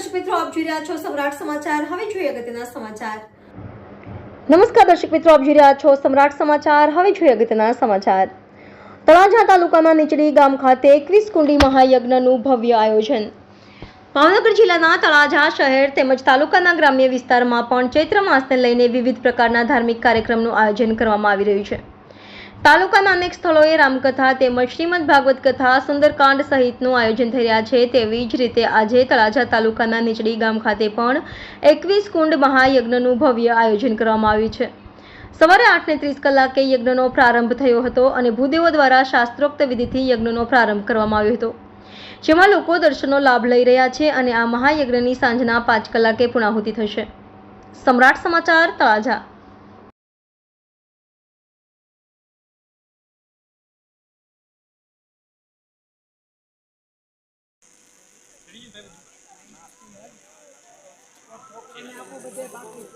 દર્શક મિત્રો, આપ જોઈ રહ્યા છો સમ્રાટ સમાચાર. હવે જોઈએ અગત્યના સમાચાર. નમસ્કાર દર્શક મિત્રો, આપ જોઈ રહ્યા છો સમ્રાટ સમાચાર. હવે જોઈએ અગત્યના સમાચાર. તળાજા તાલુકાના નીચડી ગામ ખાતે એકવીસ કુંડી મહાયજ્ઞનું ભવ્ય આયોજન. ભાવનગર જિલ્લાના તળાજા શહેર તેમજ તાલુકાના ગ્રામ્ય વિસ્તારમાં પણ ચૈત્ર માસને લઈને વિવિધ પ્રકારના ધાર્મિક કાર્યક્રમનું આયોજન કરવામાં આવી રહ્યું છે. તાલુકાના અનેક સ્થળોએ રામકથા તેમજ શ્રીમદ ભાગવત કથા, સુંદરકાંડ સહિતનું આયોજન થઈ રહ્યા છે. તેવી જ રીતે આજે તળાજા તાલુકાના નીચડી ગામ ખાતે પણ એકવીસ કુંડ મહાયજ્ઞનું ભવ્ય આયોજન કરવામાં આવ્યું છે. સવારે આઠને ત્રીસ કલાકે યજ્ઞનો પ્રારંભ થયો હતો અને ભૂદેવો દ્વારા શાસ્ત્રોક્ત વિધિથી યજ્ઞનો પ્રારંભ કરવામાં આવ્યો હતો. જેમાં લોકો દર્શનનો લાભ લઈ રહ્યા છે અને આ મહાયજ્ઞની સાંજના પાંચ કલાકે પૂર્ણાહુતિ થશે. સમ્રાટ સમાચાર તળાજા. એને આપો બધે બાકી